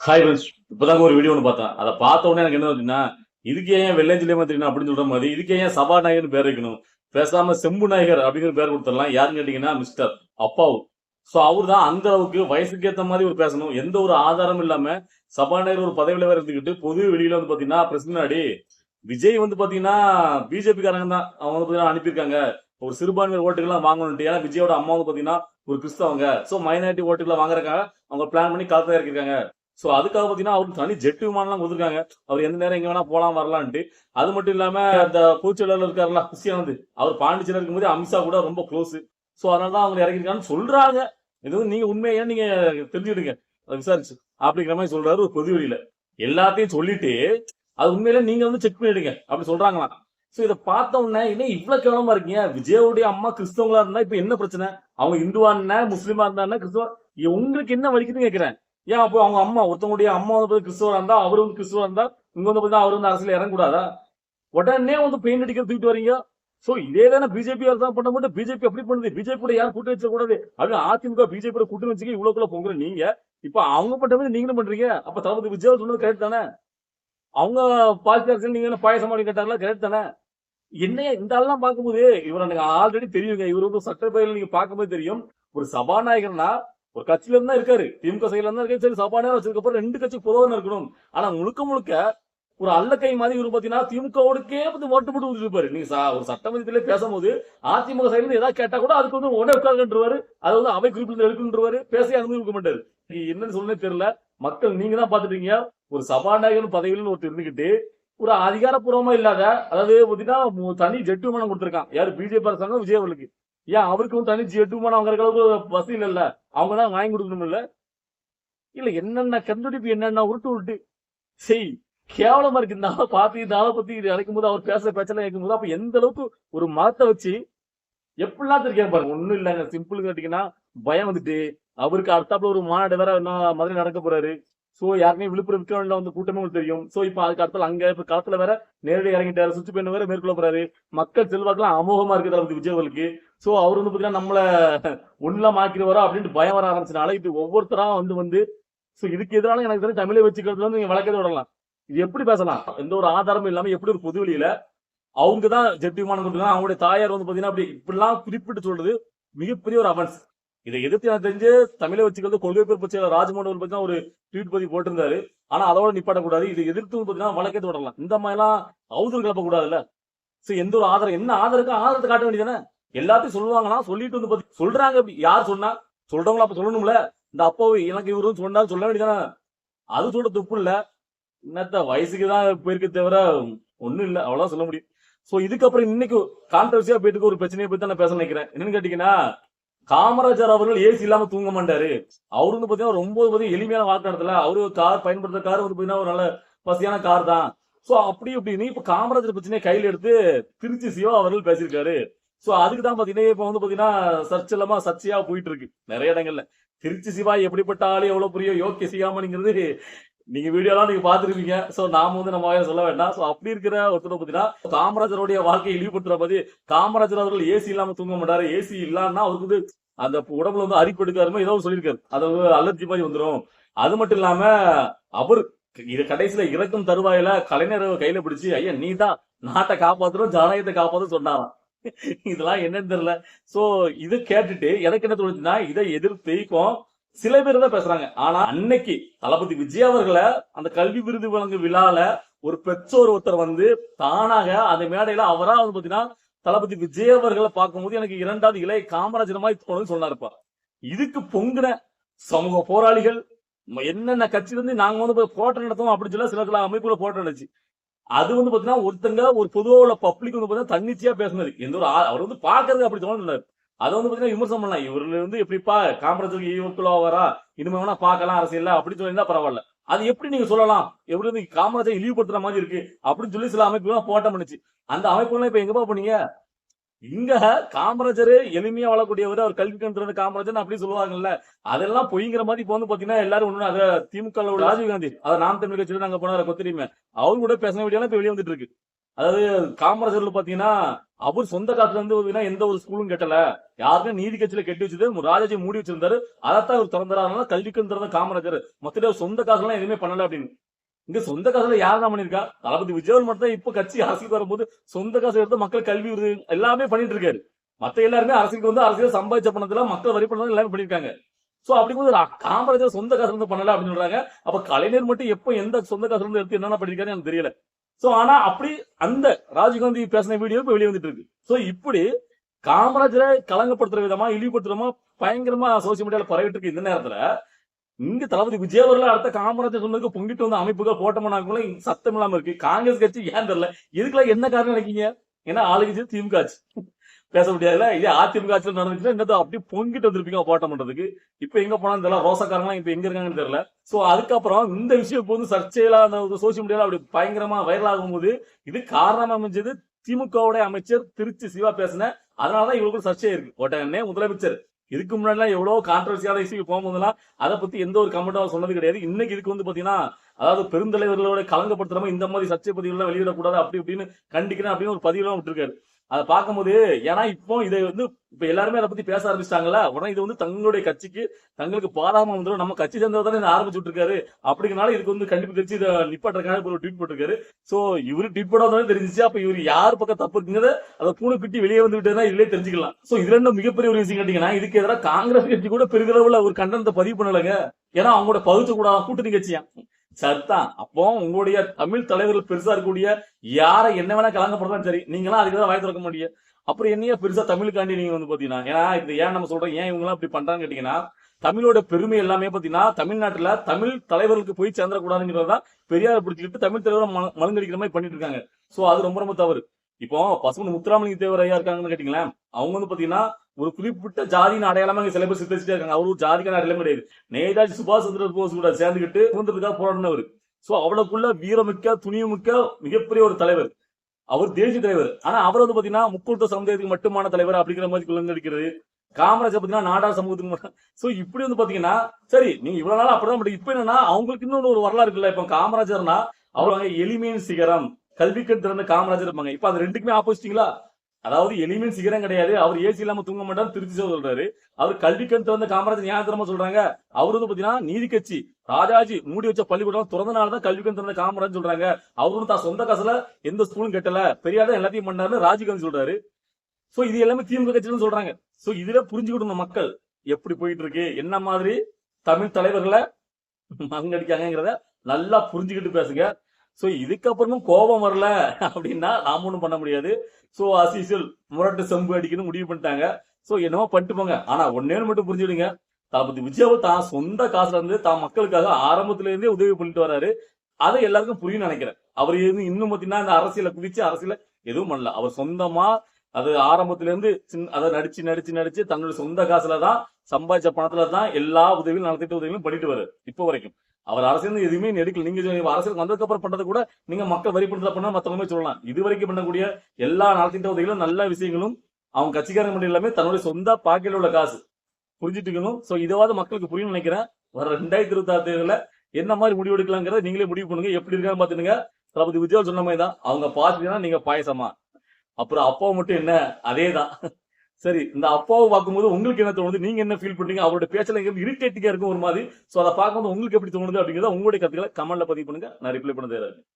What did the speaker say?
Hi friends இப்போதாங்க ஒரு video ஒன்று பார்த்தேன். அதை பார்த்த உடனே எனக்கு என்ன அப்படின்னா இதுக்கே ஏன் வெள்ளஞ்சிலே தெரியும் அப்படின்னு சொல்ற மாதிரி இதுக்கே ஏன் சபாநாயகர்னு பேர் வைக்கணும்? பேசாம செம்பு நாயகர் அப்படிங்கிற பேர் கொடுத்துடலாம். யாருன்னு கேட்டீங்கன்னா மிஸ்டர் அப்பாவு. ஸோ அவர் தான் அந்த அளவுக்கு வயசுக்கு ஏற்ற மாதிரி ஒரு பேசணும். எந்த ஒரு ஆதாரமும் இல்லாம சபாநாயகர் ஒரு பதவியில வேற இருந்துக்கிட்டு பொது வெளியில வந்து பாத்தீங்கன்னா பிரசினாடி விஜய் வந்து பாத்தீங்கன்னா பிஜேபி காரங்க தான் அவங்க வந்து பாத்தீங்கன்னா அனுப்பியிருக்காங்க. ஒரு சிறுபான்மையர் ஓட்டுகள்லாம் வாங்கணும்ட்டு ஏன்னா விஜயோட அம்மா வந்து பாத்தீங்கன்னா ஒரு கிறிஸ்தவங்க. ஸோ மைனாரிட்டி ஓட்டுகளை வாங்குறதுக்காக அவங்க பிளான் பண்ணி களத்தில் இறக்கிருக்காங்க ஸோ அதுக்காக பார்த்தீங்கன்னா அவருக்கு தனி ஜெட் விமானம்லாம் கொடுத்துருக்காங்க. அவர் எந்த நேரம் எங்க வேணா போலாம் வரலான்ட்டு. அது மட்டும் இல்லாம அந்த பூச்செலர் இருக்காருல்ல கிறிஸ்டியன் அவர் அவர் இருக்கும் இருக்கும்போது அமித்ஷா கூட ரொம்ப க்ளோஸ் ஸோ அதனால தான் அவங்க இறக்கிருக்காங்கன்னு சொல்றாங்க. இது வந்து நீங்க உண்மையா நீங்க தெரிஞ்சுக்கிடுங்க. விசாரிச்சு. அப்படிங்கிற மாதிரி சொல்றாரு ஒரு பொது எல்லாத்தையும் சொல்லிட்டு அது உண்மையில நீங்க வந்து செக் பண்ணிடுங்க. அப்படி சொல்றாங்களாம். சோ இதை பார்த்த உடனே என்ன இவ்வளவு கேவலமா இருக்கீங்க? விஜயோடைய அம்மா கிறிஸ்தவங்களா இருந்தா இப்ப என்ன பிரச்சனை? அவங்க இந்துவா இருந்தா முஸ்லீமா இருந்தா கிறிஸ்துவ? உங்களுக்கு என்ன வலிக்குதுன்னு கேக்குறேன். ஏன் அப்போ அவங்க அம்மா ஒருத்தவங்களுடைய அம்மா வந்து கிறிஸ்துவா இருந்தா அவரு வந்து கிறிஸ்துவா இருந்தா இங்க வந்து பாத்தீங்கன்னா அவர் வந்து அரசியல் இறங்கக்கூடாதா? உடனே வந்து பெயிண்ட் அடிக்கிற தூக்கிட்டு வரீங்க சோ இதே தானே பிஜேபி தான் பண்ண மட்டும் பிஜேபி அப்படி பண்ணுது? பிஜேபி கூட யாரும் கூட்டு வச்சக்கூடாது கூடாது. அது அதிமுக பிஜேபி கூட கூட்டு வச்சுக்க இவ்வளவுக்குள்ள பொங்குற நீங்க. இப்ப அவங்க பண்ற மாதிரி நீங்களும் பண்றீங்க. அப்ப தளபதி விஜய் சொன்னது கரெக்ட் தானே? அவங்க பாலிசி அரசியல் நீங்க என்ன பாயசம் அப்படின்னு கேட்டாங்களா? கரெக்ட் தானே? என்னைய இந்த ஆள்லாம் பார்க்கும்போது இவர் எனக்கு ஆல்ரெடி தெரியுங்க. இவர் வந்து சட்டப்பேரவையில் நீங்க பார்க்கும்போது தெரியும். ஒரு சபாநாயகர்னா ஒரு கட்சியில இருந்தா இருக்காரு. திமுக சைடுல இருந்தா இருக்காரு. சரி சபாநாயகர் நேரம் அப்புறம் ரெண்டு கட்சி புதவன் இருக்கணும். ஆனா முழுக்க முழுக்க ஒரு அல்லக்கை மாதிரி இவர் பாத்தீங்கன்னா திமுகவுக்கே வந்து ஓட்டு போட்டு ஊதிருப்பாரு நீங்க சா- ஒரு சட்டமன்றத்திலே பேசும்போது அதிமுக சைடுல ஏதாவது கேட்டா கூட அதுக்கு வந்து உடனே உட்காருன்றவாரு அது வந்து அவை குறிப்பில் எடுக்கணுன்றவாரு. பேச அனுமதிக்க மாட்டாரு. என்னன்னு சொல்லனே தெரியல. மக்கள் நீங்க தான் பாத்துட்டீங்க. ஒரு சபாநாயகர் பதவியில் ஒருத்தர் இருந்துகிட்டு ஒரு அதிகாரப்பூர்வமா இல்லாத அதாவது பாத்தீங்கன்னா தனி ஜெட்டு மனம் கொடுத்திருக்கான். யாரு? பிஜேபி அரசாங்கம் விஜய் அவர்களுக்கு. ஏன் அவருக்கு வந்து தனி ஜெட் விமானம் அளவுக்கு வசதி இல்ல? அவங்க தான் வாங்கி கொடுக்கணும் இல்ல இல்ல என்னென்ன கண்டுபிடிப்பு என்னென்ன உருட்டு உருட்டு? செய் கேவலமா இருக்கு. இந்த ஆளை பார்த்து இந்த ஆளை பத்தி அழைக்கும் போது அவர் பேசுற பேச்செல்லாம் கேட்கும் போது அப்ப எந்த அளவுக்கு ஒரு மதத்தை வச்சு எப்படிலாம் தெரியும் பாருங்க. ஒண்ணும் இல்லைங்க. சிம்பிள் கேட்டீங்கன்னா பயம் வந்துட்டு அவருக்கு அடுத்தாப்புல ஒரு மாநாடு வேற என்ன மதுரை நடக்க போறாரு. சோ யாருமே விழுப்புரம் விக்ரம்ல வந்து கூட்டமே உங்களுக்கு தெரியும். சோ இப்ப அதுக்கு அடுத்தால அங்க இப்ப களத்துல வேற நேரடி இறங்கிட்டாரு. சுற்று பயணம் வேற மேற்கொள்ள போறாரு. மக்கள் செல்வாக்கெல்லாம் அமோகமா இருக்கு வந்து விஜய் அவர்களுக்கு. சோ அவர் வந்து பாத்தீங்கன்னா நம்மள ஒண்ணுலாம் மாக்கிடுவாரோ அப்படின்ட்டு பயம் வர ஆரம்பிச்சனால இது ஒவ்வொருத்தரா வந்து வந்து சோ இதுக்கு எதிரான எனக்கு தெரிஞ்ச தமிழை வச்சுக்கிறது வந்து நீங்க வழக்கத்தை விடலாம் இது எப்படி பேசலாம்? எந்த ஒரு ஆதாரமும் இல்லாம எப்படி ஒரு பொது வழியில அவங்க தான் ஜெட் விமானம் கொடுத்துருக்காங்க அவங்களுடைய தாயார் வந்து பாத்தீங்கன்னா அப்படி இப்படிலாம் குறிப்பிட்டு சொல்றது மிகப்பெரிய ஒரு அவன்ஸ் இதை எதிர்த்து நான் தெரிஞ்சு தமிழை வச்சுக்கிறது கொள்கை பேர் பற்றி ராஜமோகன் பார்த்தீங்கன்னா ஒரு ட்வீட் பதிவு போட்டிருந்தாரு. ஆனா அதோட நிப்பாட்டக்கூடாது. இதை எதிர்த்து பாத்தீங்கன்னா வழக்கத்தை தொடரலாம். இந்த மாதிரி எல்லாம் அவதூறு கிளப்ப கூடாதுல்ல சரி எந்த ஒரு ஆதாரம் என்ன ஆதாரத்துக்கு ஆதாரத்தை காட்ட வேண்டியதானே எல்லாத்தையும் சொல்லுவாங்கன்னா சொல்லிட்டு வந்து பாத்தி சொல்றாங்க. யார் சொன்னா? சொல்றவங்களா அப்ப சொல்லணும்ல. இந்த அப்பாவை எனக்கு இவரும் சொன்னா சொல்ல வேண்டியதானே அது சொல்ற துப்பு இல்ல. என்னத்த வயசுக்கு தான் போயிருக்கு தவிர ஒண்ணும் இல்ல. அவ்வளவுதான் சொல்ல முடியும். சோ இதுக்கப்புறம் இன்னைக்கு கான்ட்ரவர்சியா போயிட்டு இருக்க ஒரு பிரச்சனையை பத்தி நான் பேச நினைக்கிறேன். என்னன்னு கேட்டீங்கன்னா காமராஜர் அவர்கள் ஏசி இல்லாம தூங்க மாட்டாரு. அவரு வந்து பாத்தீங்கன்னா ரொம்ப பாத்தீங்கன்னா எளிமையான வாழ்க்கை நடத்தல. அவரு கார் பயன்படுத்துற கார் வந்து பாத்தீங்கன்னா ஒரு நல்ல வசதியான கார் தான். சோ அப்படி இப்படின்னு இப்ப காமராஜர் பிரச்சனையை கையில எடுத்து திருச்சி சிவா அவர்கள் பேசியிருக்காரு. சோ அதுக்கு தான் பாத்தீங்கன்னா இப்ப வந்து பாத்தீங்கன்னா சர்ச்ச இல்லாம சர்ச்சையா போயிட்டு இருக்கு. நிறைய இடங்கள்ல. திருச்சி சிவா எப்படிப்பட்ட ஆளு எவ்வளவு பெரிய யோக்கிய சிகாமணிங்கிறது நீங்க வீடியோலாம் நீங்க பாத்துருப்பீங்க சோ நாம வந்து நம்ம சொல்ல வேண்டாம். சோ அப்படி இருக்கிற ஒருத்தர் பாத்தீங்கன்னா காமராஜருடைய வாழ்க்கையை இழிவுபடுத்துற மாதிரி காமராஜர் அவர்கள் ஏசி இல்லாம தூங்க மாட்டாரு. ஏசி இல்லான்னா அவருக்கு வந்து அந்த உடம்புல வந்து அரிப்பு எடுக்காருமோ ஏதோ சொல்லியிருக்காரு. அது அலர்ஜி மாதிரி வந்துரும். அது மட்டும் இல்லாம அவர் இது கடைசியில இறக்கும் தருவாயில கலைஞர் கையில பிடிச்சு ஐயா நீ தான் நாட்டை காப்பாத்துறோம் ஜனநாயகத்தை காப்பாத்தும் சொன்னாராம். இதெல்லாம் என்னன்னு தெரியல. சோ இது கேட்டுட்டு எனக்கு என்ன தோணுச்சுன்னா இதை எதிர்த்து சில பேர் தான் பேசுறாங்க. ஆனா அன்னைக்கு தளபதி விஜய் அவர்களை அந்த கல்வி விருது வழங்கு விழால ஒரு பெற்றோர் ஒருத்தர் வந்து தானாக அந்த மேடையில அவரா வந்து பாத்தீங்கன்னா தளபதி விஜய் அவர்களை பார்க்கும்போது எனக்கு இரண்டாவது இளைய காமராஜர் மாதிரி தோணுன்னு சொன்னாருப்பா இதுக்கு பொங்குன சமூக போராளிகள் என்னென்ன கட்சியில இருந்து நாங்க வந்து போட்டோ நடத்தோம் அப்படின்னு சொல்லி சில சில அமைப்புல போட்டோ நடந்துச்சு. அது வந்து பாத்தீங்கன்னா ஒருத்தங்க ஒரு பொதுவாக உள்ள பப்ளிக் வந்து பாத்தீங்கன்னா தன்னிச்சையா பேசினது. எந்த ஒரு அவர் வந்து பாக்குறது அப்படி தோணுனாரு அதை வந்து பாத்தீங்கன்னா விமர்சனம் பண்ணலாம். இவர்ல வந்து எப்படிப்பா காமராஜருக்கு ஈவக்குள்ள வரா? இனிமே வேணா பார்க்கலாம் அரசியல் அப்படின்னு சொல்லியிருந்தா பரவாயில்ல. அது எப்படி நீங்க சொல்லலாம்? எப்படி வந்து காமராஜர் இழிவுபடுத்துற மாதிரி இருக்கு? அப்படின்னு சொல்லி சில அமைப்புகள் போட்டம் பண்ணுச்சு. அந்த அமைப்புகள்லாம் இப்ப எங்கப்பா போனீங்க? இங்க காமராஜர் எளிமையா வாழக்கூடியவர் அவர் கல்வி கண் காமராஜர் அப்படி சொல்லுவாங்கல்ல. அதெல்லாம் பொய்ங்கிற மாதிரி இப்ப வந்து பாத்தீங்கன்னா எல்லாரும் ஒண்ணு அத திமுக ராஜீவ் காந்தி அதை நாம் தமிழ் கட்சியில நாங்க போனார கொத்தரிமை அவர் கூட பேசின வீடியோ இப்ப வெளியே வந்துட்டு இருக்கு. அதாவது காமராஜர்ல பாத்தீங்கன்னா அவர் சொந்த காசுல இருந்து எந்த ஒரு ஸ்கூலும் கட்டல. யாருக்கும் நீதி கட்சியில கட்டி வச்சது ராஜாஜி மூடி வச்சிருந்தாரு. அதான் அவர் திறந்தாரு அதனால கல்விக்கு திறந்த காமராஜர். மொத்தம் சொந்த சொந்த காசுலாம் எதுவுமே பண்ணல அப்படின்னு. இங்க சொந்த காசுல யார் தான் பண்ணிருக்கா தளபதி விஜயன் மட்டும் தான் இப்ப கட்சி அரசுக்கு வரும்போது சொந்த காசு எடுத்து மக்கள் கல்வி விருது எல்லாமே பண்ணிட்டு இருக்காரு. மத்த எல்லாருமே அரசுக்கு வந்து அரசியல் சம்பாதிச்ச பணத்துல மக்கள் வரி பணம் எல்லாமே பண்ணிருக்காங்க சோ அப்படிங்கும்போது காமராஜர் சொந்த காசுல இருந்து பண்ணல அப்படின்னு சொல்றாங்க. அப்ப கலைஞர் மட்டும் எப்ப எந்த சொந்த காசுல இருந்து எடுத்து என்னென்ன பண்ணிருக்காரு எனக்கு தெரியல. சோ ஆனா அப்படி அந்த ராஜீவ்காந்தி பேசின வீடியோ இப்ப வெளியே வந்துட்டு இருக்கு சோ இப்படி காமராஜரை கலங்கப்படுத்துற விதமா இழிவுபடுத்துற விதமா பயங்கரமா சோசியல் மீடியால பரவிட்டு இருக்கு இந்த நேரத்துல. இங்க தளபதி விஜய் அவர்கள் அடுத்த காமராஜர் சொன்னதுக்கு பொங்கிட்டு வந்த அமைப்புகள் போட்டோம்னாக்குள்ள சத்தம் இல்லாம இருக்கு. காங்கிரஸ் கட்சி ஏன் தெரியல இதுக்கெல்லாம் என்ன காரணம் நினைக்கீங்க ஏன்னா ஆளுங்கட்சி திமுக ஆச்சு. பேச முடியாதுல இதே அதிமுக ஆட்சியில் நடந்துச்சுன்னா என்னது அப்படியே பொங்கிட்டு வந்திருப்பீங்க போட்டம் பண்றதுக்கு. இப்ப எங்க போனாலும் தெரியல ரோசக்காரங்களாம் இப்ப எங்க இருக்காங்கன்னு தெரியல. சோ அதுக்கப்புறம் இந்த விஷயம் இப்போ வந்து சர்ச்சையில அந்த சோசியல் மீடியால அப்படி பயங்கரமா வைரல் ஆகும்போது இது காரணம் அமைஞ்சது திமுகவுடைய அமைச்சர் திருச்சி சிவா பேசின அதனாலதான் இவங்களுக்கு சர்ச்சை இருக்கு. உடனே முதலமைச்சர் இதுக்கு முன்னாடி எவ்வளவு கான்ட்ரவர்சியான இஷ்யூ போகும்போதெல்லாம் அதை பத்தி எந்த ஒரு கமெண்ட்டும் சொன்னது கிடையாது. இன்னைக்கு இதுக்கு வந்து பாத்தீங்கன்னா அதாவது பெருந்தலைவர்களோட கலங்கப்படுத்துறமா இந்த மாதிரி சர்ச்சை பதிவுலாம் வெளியிடக்கூடாது அப்படி இப்படின்னு கண்டிக்கிறேன் அப்படின்னு ஒரு பதிவுலாம் விட்டுருக்காரு. அதை பார்க்கும்போது ஏன்னா இப்போ இதை வந்து இப்ப எல்லாருமே அதை பத்தி பேச ஆரம்பிச்சிட்டாங்களா உடனே இது வந்து தங்களுடைய கட்சிக்கு தங்களுக்கு பாராம வந்துடும் நம்ம கட்சி சேர்ந்தவர் தானே இதை ஆரம்பிச்சு விட்டுருக்காரு. அப்படிங்கனால இதுக்கு வந்து கண்டிப்பா தெரிஞ்சு இதை நிப்பாட்டுறதுக்காக ஒரு ட்வீட் போட்டிருக்காரு. சோ இவரு ட்வீட் போடாதே தெரிஞ்சிச்சு. அப்ப இவர் யார் பக்கம் தப்பு இருக்குங்கிறத அதை பூனை குட்டி வெளியே வந்து விட்டதுன்னா இல்லே தெரிஞ்சுக்கலாம். சோ இது என்ன மிகப்பெரிய ஒரு விஷயம் கேட்டீங்கன்னா இதுக்கு எதிராக காங்கிரஸ் கட்சி கூட பெரிதளவுல ஒரு கண்டனத்தை பதிவு பண்ணலங்க. ஏன்னா அவங்களோட பகுத்து கூட கூட்டணி கட்சியா? சரிதான். அப்போ உங்களுடைய தமிழ் தலைவர்கள் பெருசா இருக்கக்கூடிய யாரை என்ன வேணா கலங்கப்படுறதா சரி நீங்களாம் அதுக்கு தான் வாய் திறக்க முடியும். அப்புறம் என்னையா பெருசா தமிழுக்காண்டி நீங்க வந்து பாத்தீங்கன்னா ஏன்னா இது ஏன் நம்ம சொல்றோம்? ஏன் இவங்க எல்லாம் இப்படி பண்றாங்கன்னு கேட்டீங்கன்னா தமிழோட பெருமை எல்லாமே பாத்தீங்கன்னா தமிழ்நாட்டுல தமிழ் தலைவர்களுக்கு போய் சேர்ந்துடக்கூடாதுங்கிறதான் பெரியார் பிடிச்சிக்கிட்டு தமிழ் தலைவர் ம- மாதிரி பண்ணிட்டு இருக்காங்க. சோ அது ரொம்ப ரொம்ப தவறு. இப்போ பசுமன் முத்துராமலிங்க தேவர் ஐயா இருக்காங்கன்னு கேட்டீங்களேன் அவங்க வந்து பாத்தீங்கன்னா ஒரு குறிப்பிட்ட ஜாதியின் அடையாளமா சில பேர் சித்தரிச்சுட்டே இருக்காங்க. அவர் ஒரு ஜாதிக்கான அடையாளம் கிடையாது. நேதாஜி சுபாஷ் சந்திர போஸ் கூட சேர்ந்துக்கிட்டு சுதந்திரத்துக்காக போராடினவர். சோ அவளுக்குள்ள வீரமிக்க துணிவுமிக்க மிகப்பெரிய ஒரு தலைவர். அவர் தேசிய தலைவர். ஆனா அவர் வந்து பாத்தீங்கன்னா முக்கூட்ட சமுதாயத்துக்கு மட்டுமான தலைவர் அப்படிங்கிற மாதிரி குழந்தடிக்கிறது காமராஜர் பாத்தீங்கன்னா நாடார் சமூகத்துக்கு மட்டும். சோ இப்படி வந்து பாத்தீங்கன்னா சரி நீங்க இவ்வளவு நாள் அப்படிதான் பட் இப்ப என்னன்னா அவங்களுக்கு இன்னொரு ஒரு வரலாறு இருக்குல்ல. இப்ப காமராஜர்னா அவங்க எளிமையின் சிகரம் கல்வி திறந்த காமராஜர் இருப்பாங்க. இப்ப அது ரெண்டுக்குமே ஆப்போசிட்டிங்களா அதாவது எளிமையின் சிகரம் கிடையாது. அவர் ஏசி இல்லாம தூங்க மாட்டார் திருச்சி சொல்றாரு. அவர் கல்விக்கண் திறந்த காமராஜர் ஞாபகமா சொல்றாங்க. அவர் வந்து பாத்தீங்கன்னா நீதி கட்சி ராஜாஜி மூடி வச்ச பள்ளிக்கூடம் திறந்தனால தான் கல்விக்கண் திறந்த காமராஜ் சொல்றாங்க. அவரு தான் சொந்த காசுல எந்த ஸ்கூலும் கட்டல. பெரியார் எல்லாத்தையும் பண்ணாருன்னு ராஜீவ்காந்தி சொல்றாரு. சோ இது எல்லாமே திமுக கட்சின்னு சொல்றாங்க. சோ இதுல புரிஞ்சுக்கிட்டு மக்கள். எப்படி போயிட்டு இருக்கு என்ன மாதிரி தமிழ் தலைவர்களை மங்கடிக்காங்கிறத நல்லா புரிஞ்சுக்கிட்டு பேசுங்க. சோ இதுக்கப்புறமும் கோபம் வரல அப்படின்னா நாம ஒன்றும் பண்ண முடியாது. சோ அசிசியல் முரட்டு செம்பு அடிக்கணும் முடிவு பண்ணிட்டாங்க. சோ என்னமோ பண்ணிட்டு போங்க. ஆனா ஒன்னே மட்டும் புரிஞ்சுடுங்க தளபதி விஜயாவை தான் சொந்த காசுல இருந்து தான் மக்களுக்காக ஆரம்பத்துல இருந்தே உதவி பண்ணிட்டு வராரு. அதை எல்லாருக்கும் புரியும் நினைக்கிறேன். அவர் இன்னும் இன்னும் பாத்தீங்கன்னா இந்த அரசியல குதிச்சு அரசியல எதுவும் பண்ணல. அவர் சொந்தமா அது ஆரம்பத்துல இருந்து அதை நடிச்சு நடிச்சு நடிச்சு தன்னுடைய சொந்த காசுல தான் சம்பாதிச்ச பணத்துல தான் எல்லா உதவியும் நடத்திட்டு உதவியும் பண்ணிட்டு வராரு. இப்போ வரைக்கும். அவர் அரசியல் எதுவுமே எடுக்கல. நீங்க சொன்னீங்க, அரசியல் வந்ததுக்கு அப்புறம் பண்றது கூட நீங்க மக்கள் வரி பண்றத பண்ணா மத்தவங்க சொல்லலாம். இது வரைக்கும் பண்ணக்கூடிய எல்லா நலத்திட்ட உதவிகளும் நல்ல விஷயங்களும் அவங்க கட்சிக்காரங்க மட்டும் எல்லாமே தன்னுடைய சொந்த பாக்கெட்ல உள்ள காசு. புரிஞ்சுட்டு இருக்கணும் சோ இதாவது மக்களுக்கு புரியும் நினைக்கிறேன். வர ரெண்டாயிரத்தி இருபத்தி ஆறு தேர்தல என்ன மாதிரி முடிவு எடுக்கலாங்கிறத நீங்களே முடிவு பண்ணுங்க. எப்படி இருக்கான்னு பாத்துனுங்க தளபதி விஜய் சொன்ன மாதிரி தான் அவங்க பாத்தீங்கன்னா நீங்க பாயசமா. அப்புறம் அப்பாவை மட்டும் என்ன? அதேதான். சரி இந்த அப்பாவை பார்க்கும்போது உங்களுக்கு என்ன தோணுது? நீங்க என்ன ஃபீல் பண்றீங்க? அவரோட பேச்சல இரிட்டேட்டிங்கா இருக்கும் ஒரு மாதிரி. சோ அதை பார்க்கும்போது உங்களுக்கு எப்படி தோணுது அப்படிங்கறத உங்களுடைய கருத்துக்களை கமெண்ட்ல பதிவு பண்ணுங்க. நான் ரிப்ளை பண்ண தயாரா இருக்கேன்.